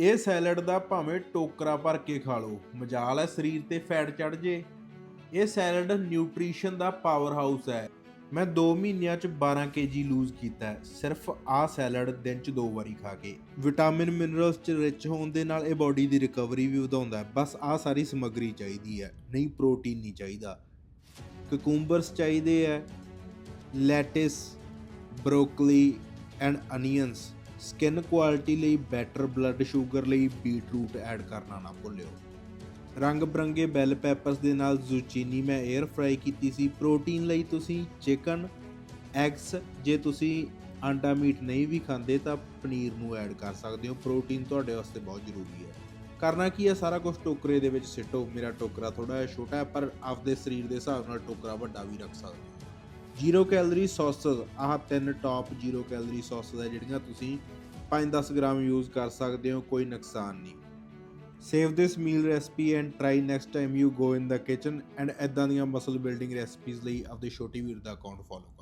ਇਹ ਸੈਲਡ ਦਾ ਭਾਵੇਂ ਟੋਕਰਾ ਭਰ ਕੇ ਖਾ ਲਓ, ਮਜਾਲ ਹੈ, ਸਰੀਰ ਤੇ ਫੈਟ ਚੜ ਜੇ। ਇਹ ਸੈਲਡ ਨਿਊਟ੍ਰੀਸ਼ਨ ਦਾ ਪਾਵਰ ਹਾਊਸ ਹੈ। ਮੈਂ 2 ਮਹੀਨਿਆਂ ਚ 12 ਕੇਜੀ ਲੂਜ਼ ਕੀਤਾ ਸਿਰਫ ਆਹ ਸੈਲਡ ਦਿਨ ਚ ਦੋ ਵਾਰੀ ਖਾ ਕੇ। ਵਿਟਾਮਿਨ ਮਿਨਰਲਸ ਚ ਰਿਚ ਹੋਣ ਦੇ ਨਾਲ ਇਹ ਬਾਡੀ ਦੀ ਰਿਕਵਰੀ ਵੀ ਵਧਾਉਂਦਾ ਬਸ ਆਹ ਸਾਰੀ ਸਮੱਗਰੀ ਚਾਹੀਦੀ ਹੈ, ਨਹੀਂ ਪ੍ਰੋਟੀਨ ਨਹੀਂ ਚਾਹੀਦਾ। ਕੁਕੂੰਬਰਸ ਚਾਹੀਦੇ ਹੈ lettuce broccoli and onions skin quality ਲਈ ਬੈਟਰ ਬਲੱਡ ਸ਼ੂਗਰ ਲਈ ਬੀਟਰੂਟ ਐਡ ਕਰਨਾ ਨਾ ਭੁੱਲਿਓ। ਰੰਗ ਬਰੰਗੇ ਬੈਲ ਪੈਪਰਸ ਦੇ ਨਾਲ ਜ਼ੁਚੀਨੀ ਮੈਂ 에ਅਰ ਫਰਾਈ ਕੀਤੀ ਸੀ। ਪ੍ਰੋਟੀਨ ਲਈ ਤੁਸੀਂ ਚਿਕਨ ਐਗਸ ਜੇ ਤੁਸੀਂ ਆਂਡਾ ਮੀਟ ਨਹੀਂ ਵੀ ਖਾਂਦੇ ਤਾਂ ਪਨੀਰ ਨੂੰ ਐਡ ਕਰ ਸਕਦੇ ਹੋ। ਪ੍ਰੋਟੀਨ ਤੁਹਾਡੇ ਵਾਸਤੇ ਬਹੁਤ ਜ਼ਰੂਰੀ ਹੈ। ਕਰਨਾ ਕੀ ਹੈ? ਸਾਰਾ ਕੁਝ ਟੋਕਰੇ ਦੇ ਵਿੱਚ ਸਿੱਟੋ। ਮੇਰਾ ਟੋਕਰਾ ਥੋੜਾ ਜਿਹਾ ਛੋਟਾ ਹੈ, ਪਰ ਆਪਦੇ ਸਰੀਰ ਦੇ ਹਿਸਾਬ ਨਾਲ ਟੋਕਰਾ ਵੱਡਾ ਵੀ ਰੱਖ ਸਕਦੇ ਹੋ। ਜ਼ੀਰੋ ਕੈਲਰੀ ਸੌਸਸ, ਆਹ ਤਿੰਨ ਟੌਪ ਜ਼ੀਰੋ ਕੈਲਰੀ ਸੌਸਸ ਹੈ ਜਿਹੜੀਆਂ ਤੁਸੀਂ 5-10 ਗ੍ਰਾਮ ਯੂਜ਼ ਕਰ ਸਕਦੇ ਹੋ, ਕੋਈ ਨੁਕਸਾਨ ਨਹੀਂ। Save this meal recipe and try next time you go in the kitchen and ਐਦਾਂ ਦੀਆਂ ਮਸਲ ਬਿਲਡਿੰਗ ਰੈਸਪੀਜ਼ ਲਈ ਆਪਦੇ ਛੋਟੀ ਵੀਰ ਦਾ ਅਕਾਊਂਟ ਫੋਲੋ